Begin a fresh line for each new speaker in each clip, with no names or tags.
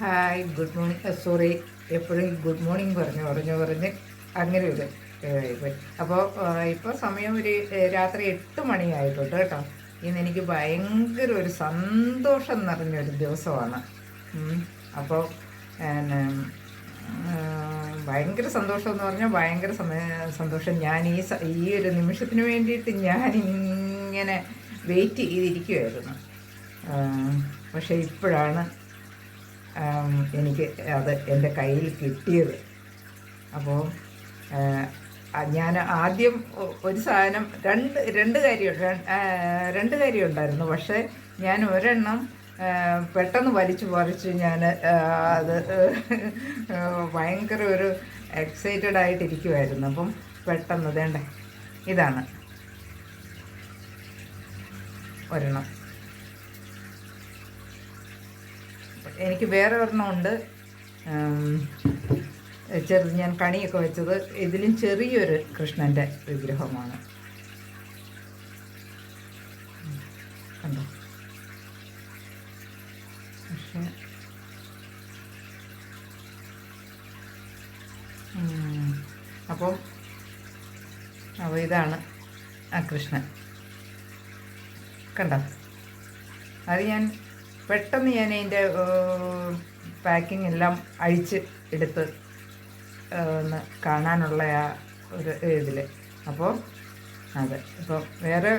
Hi good morning. Sorry എപ്പോഴും good morning പറഞ്ഞു പറഞ്ഞു പറഞ്ഞ് അങ്ങനെ ഒരു അപ്പോൾ ഇപ്പോൾ സമയം ഒരു രാത്രി എട്ട് മണിയായിട്ടുണ്ട് കേട്ടോ. ഇന്ന് എനിക്ക് ഭയങ്കര ഒരു സന്തോഷം നിറഞ്ഞൊരു ദിവസമാണ്. അപ്പോൾ ഭയങ്കര സന്തോഷം എന്ന് പറഞ്ഞാൽ ഭയങ്കര സന്തോഷം. ഞാൻ ഈ ഈ ഒരു നിമിഷത്തിന് വേണ്ടിയിട്ട് ഞാൻ ഇങ്ങനെ വെയിറ്റ് ചെയ്തിരിക്കുമായിരുന്നു പക്ഷേ ഇപ്പോഴാണ് എനിക്ക് അത് എന്റെ കയ്യിൽ കിട്ടിയത്. അപ്പോൾ ഞാൻ ആദ്യം ഒരു സാധനം രണ്ട് രണ്ട് കാര്യം രണ്ട് കാര്യം ഉണ്ടായിരുന്നു പക്ഷേ ഞാൻ ഒരെണ്ണം പെട്ടെന്ന് വലിച്ചു പറിച്ച് ഞാൻ അത് ഭയങ്കര ഒരു എക്സൈറ്റഡ് ആയിട്ടിരിക്കുമായിരുന്നു അപ്പം പെട്ടെന്ന് വേണ്ടേ ഇതാണ്. ഒരെണ്ണം. എനിക്ക് വേറെ ഒരെണ്ണമുണ്ട് ചെറുത് ഞാൻ കണിയൊക്കെ വെച്ചത് ഇതിലും ചെറിയൊരു കൃഷ്ണന്റെ വിഗ്രഹമാണ്. കണ്ടോ? അപ്പോൾ അപ്പോൾ ഇതാണ് ആ കൃഷ്ണൻ. കണ്ടോ? അത് ഞാൻ പെട്ടെന്ന് ഞാൻ അതിന്റെ പാക്കിംഗ് എല്ലാം അഴിച്ച് എടുത്ത് ഒന്ന് കാണാനുള്ള ആ ഒരു ഇതിൽ അപ്പോൾ അതെ ഇപ്പം വേറെ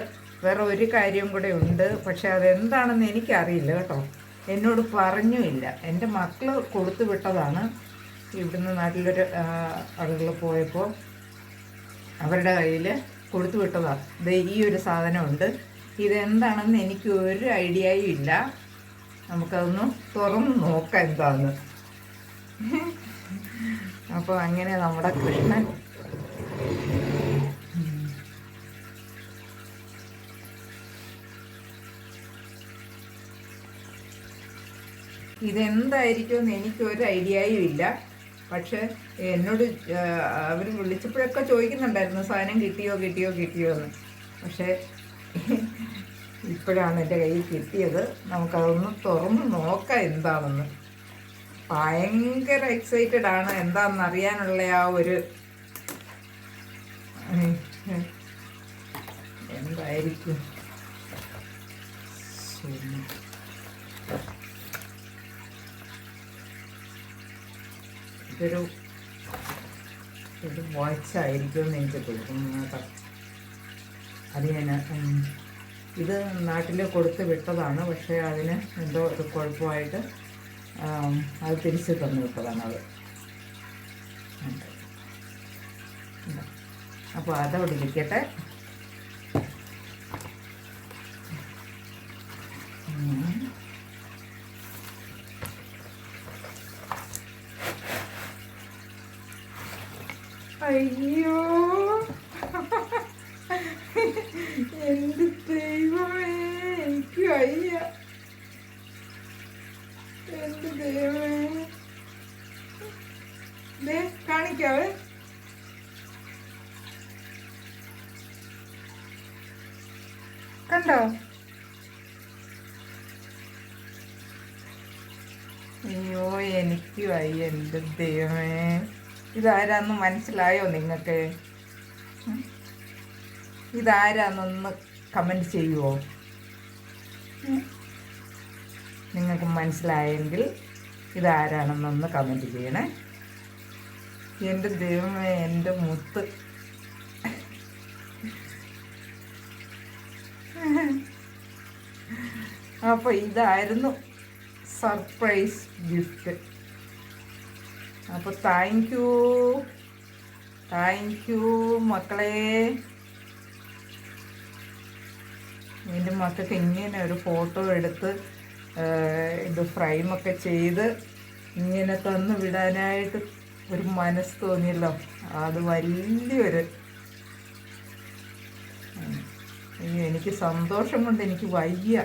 വേറെ ഒരു കാര്യം കൂടെ ഉണ്ട്. പക്ഷെ അതെന്താണെന്ന് എനിക്കറിയില്ല കേട്ടോ. എന്നോട് പറഞ്ഞുമില്ല എന്റെ മക്കൾ കൊടുത്തു വിട്ടതാണ് ഇവിടുന്ന് നാട്ടിലൊരു ആളുകൾ പോയപ്പോൾ അവരുടെ കയ്യിൽ കൊടുത്തു വിട്ടതാണ് ഈ ഒരു സാധനമുണ്ട്. ഇതെന്താണെന്ന് എനിക്ക് ഒരു ഐഡിയയും ഇല്ല. നമുക്കതൊന്ന് തുറന്ന് നോക്കാം എന്താന്ന്. അപ്പോൾ അങ്ങനെ നമ്മുടെ കൃഷ്ണൻ. ഇതെന്തായിരിക്കുമെന്ന് എനിക്ക് ഒരു ഐഡിയയും ഇല്ല. പക്ഷെ എന്നോട് അവർ വിളിച്ചപ്പോഴൊക്കെ ചോദിക്കുന്നുണ്ടായിരുന്നു സാധനം കിട്ടിയോ കിട്ടിയോ കിട്ടിയോ എന്ന്. പക്ഷേ ഇപ്പോഴാണ് എന്റെ കയ്യിൽ കിട്ടിയത്. നമുക്കതൊന്ന് തുറന്ന് നോക്കാം എന്താണെന്ന്. ഭയങ്കര എക്സൈറ്റഡ് ആണ്. എന്താണെന്ന് അറിയാനുള്ള ആ ഒരു. എന്തായിരിക്കും. ഇതൊരു ഇത് വാച്ച് ആയിരിക്കും എന്ന് എനിക്ക് തോന്നുന്നു. അത് ഞാൻ ഇത് നാട്ടിൽ കൊടുത്ത് വിട്ടതാണ്. പക്ഷേ അതിന് എന്തോ ഒരു കുഴപ്പമായിട്ട് അത് തിരിച്ച് തന്നു വിട്ടതാണ് അത്. അപ്പോൾ അതവിടെ ഇരിക്കട്ടെ ഉം. അയ്യോ എന്ത് ദൈവമേ എനിക്ക് വയ്യ എന്ത് ദൈവമേ ദേ കാണിക്കാവേ കണ്ടോ? അയ്യോ എനിക്ക് വയ്യ എന്റെ ദൈവമേ. ഇതാരാന്ന് മനസ്സിലായോ നിങ്ങൾക്ക്? ഇതാരാന്നൊന്ന് കമന്റ് ചെയ്യുമോ നിങ്ങൾക്ക് മനസ്സിലായെങ്കിൽ ഇതാരാണെന്നൊന്ന് കമന്റ് ചെയ്യണേ. എന്റെ ദൈവമേ എന്റെ മുത്ത്. അപ്പോൾ ഇതായിരുന്നു സർപ്രൈസ് ഗിഫ്റ്റ്. അപ്പോൾ താങ്ക് യു താങ്ക് യു മക്കളെ. എന്റെ മക്കൾക്ക് ഇങ്ങനെ ഒരു ഫോട്ടോ എടുത്ത് ഇത് ഫ്രെയിമൊക്കെ ചെയ്ത് ഇങ്ങനെ തന്നു വിടാനായിട്ട് ഒരു മനസ്സ് തോന്നിയല്ലോ. അത് വലിയൊരു എനിക്ക് സന്തോഷം കൊണ്ട് എനിക്ക് വയ്യ.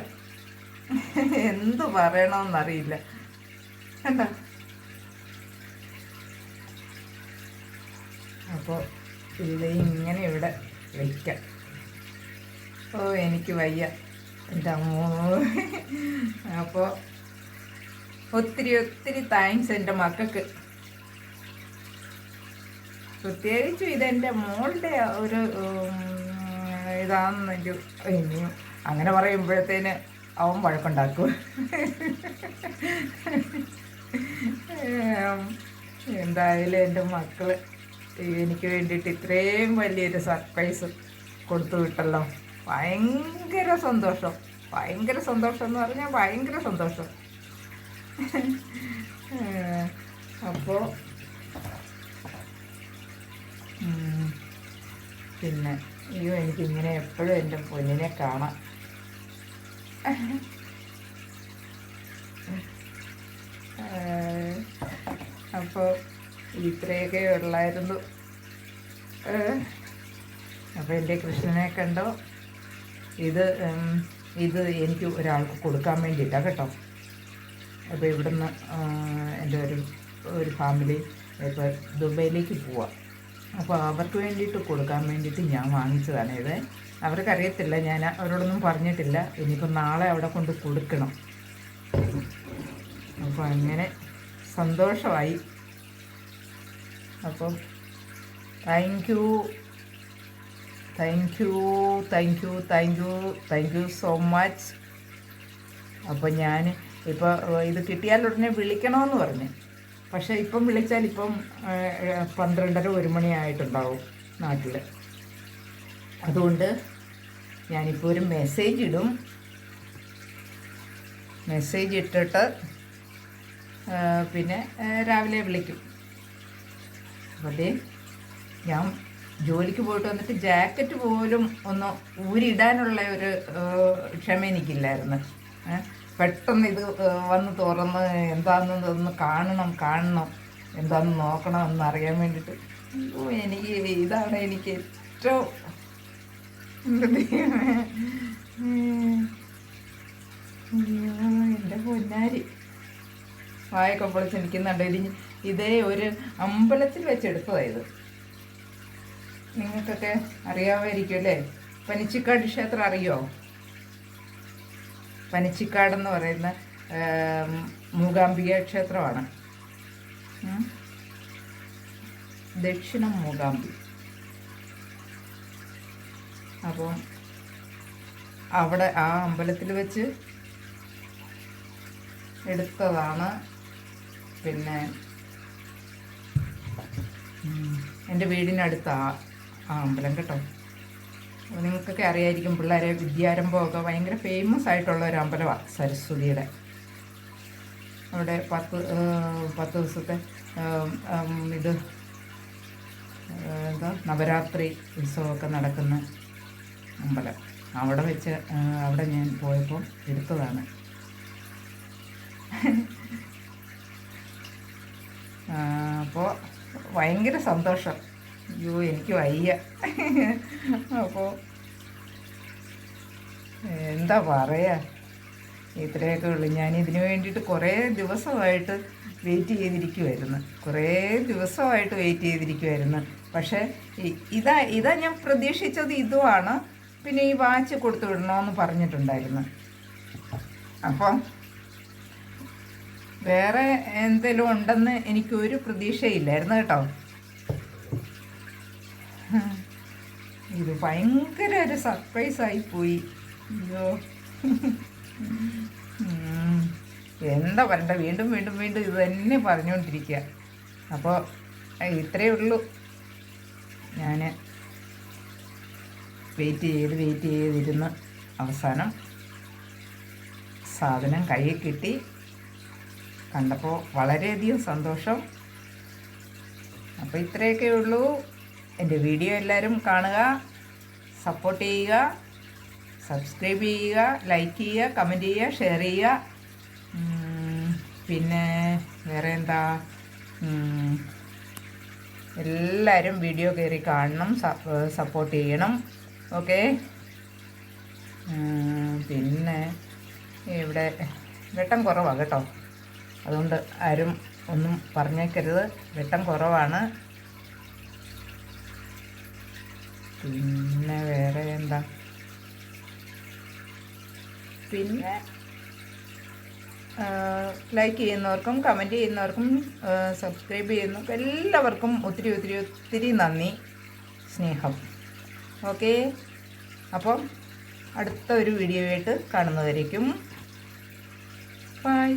എന്ത് പറയണമെന്നറിയില്ല കണ്ടോ? അപ്പോൾ ഇത് ഇങ്ങനെ ഇവിടെ വയ്ക്കാം ഓ എനിക്ക് വയ്യ. എന്റെ അമ്മോ. അപ്പോൾ ഒത്തിരി ഒത്തിരി താങ്ക്സ് എന്റെ മക്കൾക്ക്. പ്രത്യേകിച്ചും ഇതെന്റെ മോളുടെ ഒരു ഇതാണെന്നെങ്കിൽ ഇനിയും അങ്ങനെ പറയുമ്പോഴത്തേന് അവൻ വഴക്കുണ്ടാക്കും. എന്തായാലും എന്റെ മക്കൾ എനിക്ക് വേണ്ടിയിട്ട് ഇത്രയും വലിയൊരു സർപ്രൈസ് കൊടുത്തു വിട്ടല്ലോ. ഭയങ്കര സന്തോഷം. ഭയങ്കര സന്തോഷം എന്ന് പറഞ്ഞാൽ ഭയങ്കര സന്തോഷം. അപ്പോൾ പിന്നെ അയ്യോ എനിക്കിങ്ങനെ എപ്പോഴും എന്റെ പൊന്നിനെ കാണാം. അപ്പോൾ ഇത്രയൊക്കെ ഉള്ളായിരുന്നു. അപ്പോൾ എന്റെ കൃഷ്ണനെ കണ്ടോ? ഇത് ഇത് എനിക്ക് ഒരാൾക്ക് കൊടുക്കാൻ വേണ്ടിയിട്ടാണ് കേട്ടോ. അപ്പോൾ ഇവിടുന്ന് എന്റെ ഒരു ഒരു ഫാമിലി ഇപ്പോൾ ദുബൈയിലേക്ക് പോവാം. അപ്പോൾ അവർക്ക് വേണ്ടിയിട്ട് കൊടുക്കാൻ വേണ്ടിയിട്ട് ഞാൻ വാങ്ങിച്ചതാണ് ഇത്. അവർക്കറിയത്തില്ല ഞാൻ അവരോടൊന്നും പറഞ്ഞിട്ടില്ല. ഇനിയിപ്പോൾ നാളെ അവിടെ കൊണ്ട് കൊടുക്കണം. അപ്പോൾ അങ്ങനെ സന്തോഷമായി. അപ്പോൾ thank you thank you thank you thank you thank you so much അപ്പോൾ ഞാൻ ഇപ്പോൾ ഇത് കിട്ടിയാൽ ഉടനെ വിളിക്കണമെന്ന് പറഞ്ഞു. പക്ഷേ ഇപ്പം വിളിച്ചാൽ ഇപ്പം പന്ത്രണ്ടര ഒരു മണിയായിട്ടുണ്ടാവും നാട്ടിൽ അതുകൊണ്ട് ഞാനിപ്പോൾ ഒരു മെസ്സേജ് ഇടും. മെസ്സേജ് ഇട്ടിട്ട് പിന്നെ രാവിലെ വിളിക്കും. അതെ ഞാൻ ജോലിക്ക് പോയിട്ട് വന്നിട്ട് ജാക്കറ്റ് പോലും ഒന്ന് ഊരിടാനുള്ള ഒരു ക്ഷമ എനിക്കില്ലായിരുന്നു. പെട്ടെന്ന് ഇത് വന്ന് തുറന്ന് എന്താണെന്ന് ഒന്ന് കാണണം കാണണം എന്താണെന്ന് നോക്കണം എന്ന് അറിയാൻ വേണ്ടിയിട്ട് എനിക്ക് ഇതാണ് എനിക്ക് ഏറ്റവും. അയ്യോ എന്റെ പൊന്നാരി. വായൊക്കെ പൊളിച്ച് നിൽക്കുന്നുണ്ട് ഇതേ ഒരു അമ്പലത്തിൽ വെച്ചെടുത്തതാണ് ഇത്. നിങ്ങൾക്കൊക്കെ അറിയാമായിരിക്കും അല്ലേ? പനിച്ചിക്കാട് ക്ഷേത്രം അറിയോ? പനിച്ചിക്കാടെന്ന് പറയുന്ന മൂകാംബിക ക്ഷേത്രമാണ്. ദക്ഷിണ ദക്ഷിണം മൂകാംബി. അപ്പോൾ അവിടെ ആ അമ്പലത്തിൽ വെച്ച് എടുത്തതാണ്. പിന്നെ എന്റെ വീടിനടുത്ത് ആ അമ്പലം കേട്ടോ. അപ്പോൾ നിങ്ങൾക്കൊക്കെ അറിയായിരിക്കും പിള്ളേരെ വിദ്യാരംഭമൊക്കെ ഭയങ്കര ഫേമസ് ആയിട്ടുള്ള ഒരു അമ്പലമാണ് സരസ്വതിയുടെ. അവിടെ പത്ത് പത്ത് ദിവസത്തെ ഇത് എന്താ നവരാത്രി ഉത്സവമൊക്കെ നടക്കുന്ന അമ്പലം. അവിടെ വെച്ച് അവിടെ ഞാൻ പോയപ്പോൾ എടുത്തതാണ്. അപ്പോൾ ഭയങ്കര സന്തോഷം. അയ്യോ എനിക്ക് വയ്യ. അപ്പോൾ എന്താ പറയുക ഇത്രയൊക്കെ ഉള്ളു. ഞാൻ ഇതിനു വേണ്ടിയിട്ട് കുറേ ദിവസമായിട്ട് വെയിറ്റ് ചെയ്തിരിക്കുമായിരുന്നു കുറേ ദിവസമായിട്ട് വെയിറ്റ് ചെയ്തിരിക്കുമായിരുന്നു പക്ഷേ ഇതാ ഇതാ ഞാൻ പ്രതീക്ഷിച്ചത് ഇതുമാണ് പിന്നെ ഈ വാച്ച് കൊടുത്തു വിടണമെന്ന് പറഞ്ഞിട്ടുണ്ടായിരുന്നു. അപ്പം വേറെ എന്തെങ്കിലും ഉണ്ടെന്ന് എനിക്കൊരു പ്രതീക്ഷയില്ലായിരുന്നു കേട്ടോ. ഇത് ഭയങ്കര ഒരു സർപ്രൈസ് ആയി പോയി. അയ്യോ. എന്താ പറയണ്ട വീണ്ടും വീണ്ടും വീണ്ടും ഇത് തന്നെ പറഞ്ഞുകൊണ്ടിരിക്കുക അപ്പോൾ ഇത്രയേ ഉള്ളൂ. ഞാൻ വെയിറ്റ് ചെയ്ത് വെയിറ്റ് ചെയ്തിരുന്ന് അവസാനം സാധനം കയ്യിൽ കിട്ടി. കണ്ടപ്പോൾ വളരെയധികം സന്തോഷം. അപ്പോൾ ഇത്രയൊക്കെ ഉള്ളൂ. എന്റെ വീഡിയോ എല്ലാവരും കാണുക സപ്പോർട്ട് ചെയ്യുക സബ്സ്ക്രൈബ് ചെയ്യുക ലൈക്ക് ചെയ്യുക കമന്റ് ചെയ്യുക ഷെയർ ചെയ്യുക. പിന്നെ വേറെ എന്താ? എല്ലാവരും വീഡിയോ കയറി കാണണം സപ്പോർട്ട് ചെയ്യണം. ഓക്കെ. പിന്നെ ഇവിടെ വെട്ടം കുറവാണ് കേട്ടോ. അതുകൊണ്ട് ആരും ഒന്നും പറഞ്ഞേക്കരുത്. വെട്ടം കുറവാണ്. പിന്നെ വേറെ എന്താ? പിന്നെ ലൈക്ക് ചെയ്യുന്നവർക്കും കമന്റ് ചെയ്യുന്നവർക്കും സബ്സ്ക്രൈബ് ചെയ്യുന്നവർക്കും എല്ലാവർക്കും ഒത്തിരി ഒത്തിരി ഒത്തിരി നന്ദി സ്നേഹം. ഓക്കെ? അപ്പം അടുത്ത ഒരു വീഡിയോ ആയിട്ട് കാണുന്നതായിരിക്കും ബൈ.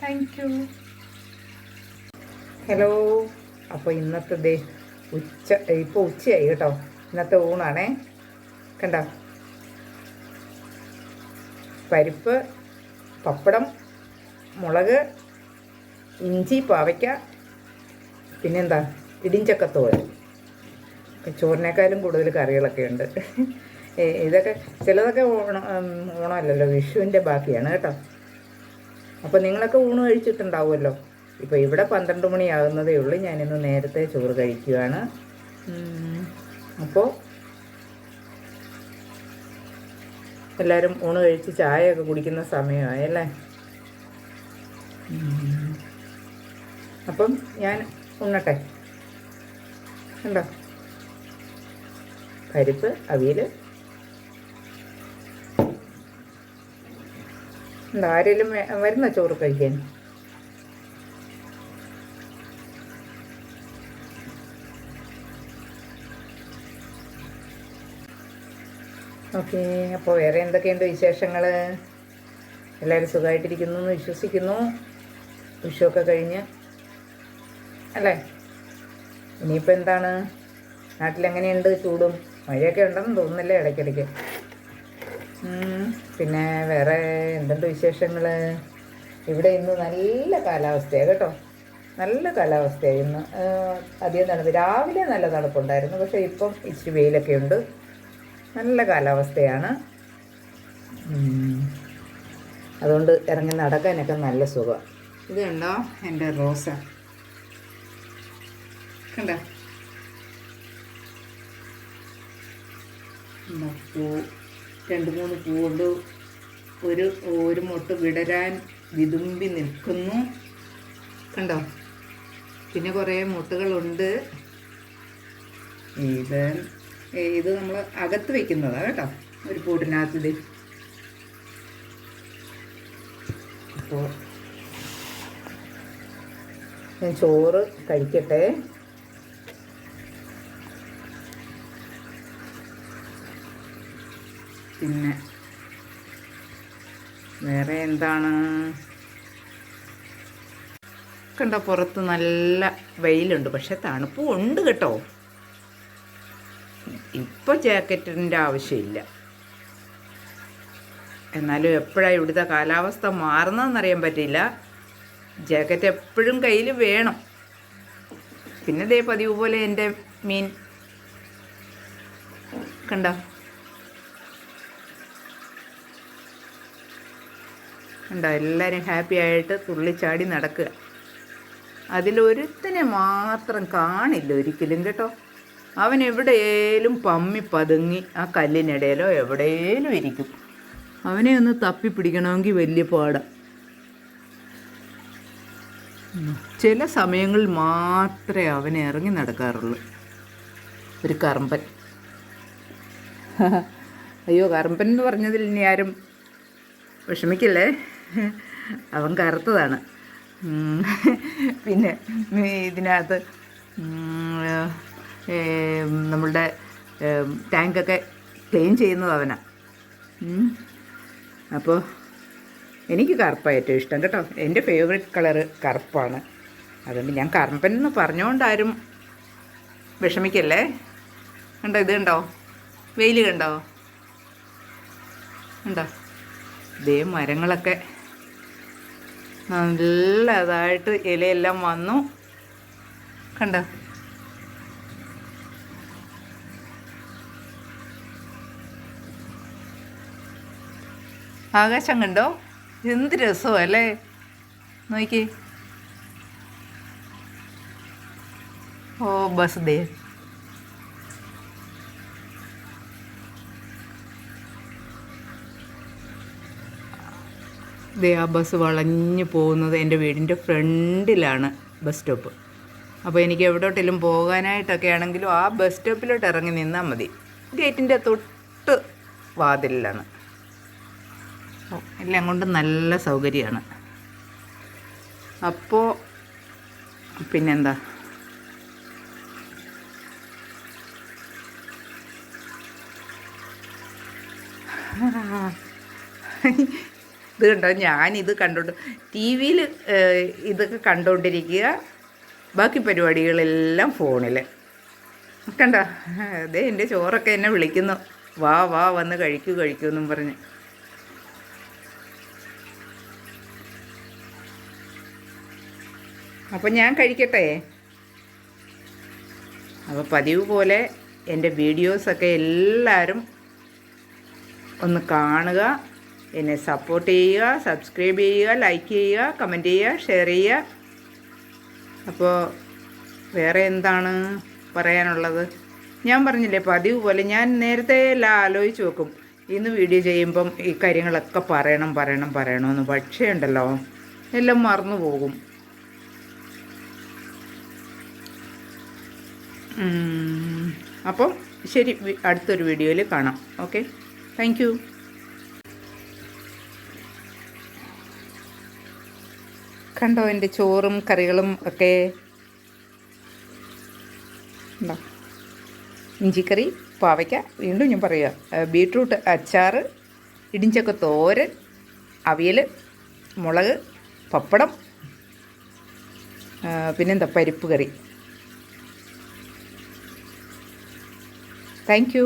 താങ്ക് യു ഹലോ അപ്പോൾ ഇന്നത്തെ ദേ ഉച്ച ഇപ്പോൾ ഉച്ചയായി കേട്ടോ. ഇന്നത്തെ ഊണാണേ. കണ്ടോ? പരിപ്പ് പപ്പടം മുളക് ഇഞ്ചി പാവയ്ക്ക പിന്നെന്താ? ഇടിഞ്ചക്കത്തോരൻ ചോറിനേക്കാളും കൂടുതൽ കറികളൊക്കെ ഉണ്ട്. ഇതൊക്കെ ചിലതൊക്കെ ഓണം ഓണമല്ലല്ലോ വിഷുവിന്റെ ബാക്കിയാണ് കേട്ടോ. അപ്പോൾ നിങ്ങളൊക്കെ ഊണ് കഴിച്ചിട്ടുണ്ടാവുമല്ലോ? ഇപ്പോൾ ഇവിടെ പന്ത്രണ്ട് മണിയാകുന്നതേ ഉള്ളൂ ഞാനിന്ന് നേരത്തെ ചോറ് കഴിക്കുകയാണ് അപ്പോൾ എല്ലാവരും ഊണ് കഴിച്ച് ചായയൊക്കെ കുടിക്കുന്ന സമയമായല്ലേ അപ്പം ഞാൻ ഉണ്ണട്ടെ. ഉണ്ടോ പരിപ്പ് അവിയൽ എന്താ ആരെങ്കിലും വരുന്ന ചോറ് കഴിക്കാൻ? ഓക്കെ അപ്പോൾ വേറെ എന്തൊക്കെയുണ്ട് വിശേഷങ്ങൾ എല്ലാവരും സുഖമായിട്ടിരിക്കുന്നു എന്ന് വിശ്വസിക്കുന്നു. വിഷുവൊക്കെ കഴിഞ്ഞ്. അല്ലേ? ഇനിയിപ്പോൾ എന്താണ്? നാട്ടിലെങ്ങനെയുണ്ട് ചൂടും? മഴയൊക്കെ ഉണ്ടെന്ന് തോന്നുന്നില്ല ഇടയ്ക്കിടയ്ക്ക്. പിന്നെ വേറെ എന്തുണ്ട് വിശേഷങ്ങൾ ഇവിടെ ഇന്ന് നല്ല കാലാവസ്ഥയാണ് കേട്ടോ. നല്ല കാലാവസ്ഥയാണ് ഇന്ന്. അധികം തണുപ്പ്. രാവിലെ നല്ല തണുപ്പുണ്ടായിരുന്നു. പക്ഷേ ഇപ്പം ഇച്ചിരി വെയിലൊക്കെ ഉണ്ട്. നല്ല കാലാവസ്ഥയാണ്. അതുകൊണ്ട് ഇറങ്ങി നടക്കാനൊക്കെ നല്ല സുഖം. ഇത് കണ്ടോ? എന്റെ റോസ. കണ്ടോ? പൂ രണ്ട് മൂന്ന് പൂവുണ്ട്. ഒരു ഒരു മുട്ട് വിടരാൻ വിതുമ്പി നിൽക്കുന്നു. കണ്ടോ? പിന്നെ കുറേ മുട്ടുകളുണ്ട്. ഇത് ഇത് നമ്മൾ അകത്ത് വെക്കുന്നതാണ് കേട്ടോ ഒരു പൂട്ടിനകത്തിൽ അപ്പോൾ ഞാൻ ചോറ് കഴിക്കട്ടെ. പിന്നെ വേറെ എന്താണ്? കണ്ടോ പുറത്ത് നല്ല വെയിലുണ്ട് പക്ഷെ തണുപ്പും ഉണ്ട് കേട്ടോ. ഇപ്പോൾ ജാക്കറ്റിന്റെ ആവശ്യമില്ല. എന്നാലും എപ്പോഴാണ് ഇവിടുത്തെ കാലാവസ്ഥ മാറുന്നതെന്നറിയാൻ പറ്റില്ല. ജാക്കറ്റ് എപ്പോഴും കയ്യിൽ വേണം. പിന്നെ ദേ പതിവ് പോലെ എന്റെ മീൻ. കണ്ടോ? കണ്ടോ എല്ലാവരും ഹാപ്പി ആയിട്ട് തുള്ളിച്ചാടി നടക്കുക. അതിലൊരുത്തനെ മാത്രം കാണില്ല ഒരിക്കലും കേട്ടോ. അവൻ എവിടെയേലും പമ്മി പതുങ്ങി ആ കല്ലിനിടയിലോ എവിടെയേലും ഇരിക്കും. അവനെ ഒന്ന് തപ്പി പിടിക്കണമെങ്കിൽ വലിയ പാടാ. ചില സമയങ്ങളിൽ മാത്രമേ അവനെ ഇറങ്ങി നടക്കാറുള്ളൂ. ഒരു കറമ്പൻ. അയ്യോ കറമ്പൻ എന്ന് പറഞ്ഞതിൽ ഇനി ആരും വിഷമിക്കില്ലേ? അവൻ കറുത്തതാണ്. പിന്നെ ഇതിനകത്ത് നമ്മളുടെ ടാങ്കൊക്കെ ക്ലീൻ ചെയ്യുന്നത് അവനാ. അപ്പോൾ എനിക്ക് കറുപ്പാണ് ഏറ്റവും ഇഷ്ടം കേട്ടോ. എന്റെ ഫേവറേറ്റ് കളറ് കറുപ്പാണ്. അതുകൊണ്ട് ഞാൻ കറുപ്പൻ എന്ന് പറഞ്ഞുകൊണ്ടാരും വിഷമിക്കല്ലേ? കണ്ടോ ഇത് കണ്ടോ? വെയിൽ കണ്ടോ? കണ്ടോ? ഇതേ മരങ്ങളൊക്കെ നല്ലതായിട്ട് ഇലയെല്ലാം വന്നു. കണ്ടോ? ആകാശം കണ്ടോ? എന്ത് രസമോ അല്ലേ? നോക്കി. ഓ ബസ് ദേ. ദേ ആ ബസ് വളഞ്ഞു പോകുന്നത് എന്റെ വീടിന്റെ ഫ്രണ്ടിലാണ് ബസ് സ്റ്റോപ്പ്. അപ്പോൾ എനിക്ക് എവിടോട്ടെങ്കിലും പോകാനായിട്ടൊക്കെ ആണെങ്കിലും ആ ബസ് സ്റ്റോപ്പിലോട്ട് ഇറങ്ങി നിന്നാൽ മതി. ഗേറ്റിന്റെ തൊട്ട് വാതിലിലാണ്. എല്ലാം കൊണ്ട് നല്ല സൗകര്യമാണ്. അപ്പോൾ പിന്നെന്താ? ഇത് കണ്ടോ ഞാനിത് കണ്ടോണ്ട് ടി വിയിൽ ഇതൊക്കെ കണ്ടുകൊണ്ടിരിക്കുക. ബാക്കി പരിപാടികളെല്ലാം ഫോണിൽ കണ്ട? അതെ എന്റെ ചോറൊക്കെ എന്നെ വിളിക്കുന്നു. വാ വാ വന്ന് കഴിക്കൂ കഴിക്കൂ എന്നും പറഞ്ഞ്. അപ്പം ഞാൻ കഴിക്കട്ടെ? അപ്പോൾ പതിവ് പോലെ എന്റെ വീഡിയോസൊക്കെ എല്ലാവരും ഒന്ന് കാണുക. എന്നെ സപ്പോർട്ട് ചെയ്യുക സബ്സ്ക്രൈബ് ചെയ്യുക ലൈക്ക് ചെയ്യുക കമന്റ് ചെയ്യുക ഷെയർ ചെയ്യുക. അപ്പോൾ വേറെ എന്താണ് പറയാനുള്ളത്? ഞാൻ പറഞ്ഞില്ലേ പതിവ് പോലെ ഞാൻ നേരത്തെ എല്ലാം ആലോചിച്ച് വെക്കും. ഇന്ന് വീഡിയോ ചെയ്യുമ്പം ഈ കാര്യങ്ങളൊക്കെ പറയണം പറയണം പറയണമെന്ന് പക്ഷേ ഉണ്ടല്ലോ എല്ലാം മറന്നു പോകും. അപ്പം ശരി അടുത്തൊരു വീഡിയോയിൽ കാണാം. ഓക്കെ താങ്ക് കണ്ടോ എന്റെ ചോറും കറികളും ഒക്കെ? ഉണ്ടോ? ഇഞ്ചിക്കറി പാവയ്ക്ക വീണ്ടും ഞാൻ പറയുക ബീട്രൂട്ട് അച്ചാർ ഇടിഞ്ചക്ക തോരൻ അവിയൽ മുളക് പപ്പടം പിന്നെന്താ പരിപ്പ് കറി. Thank you.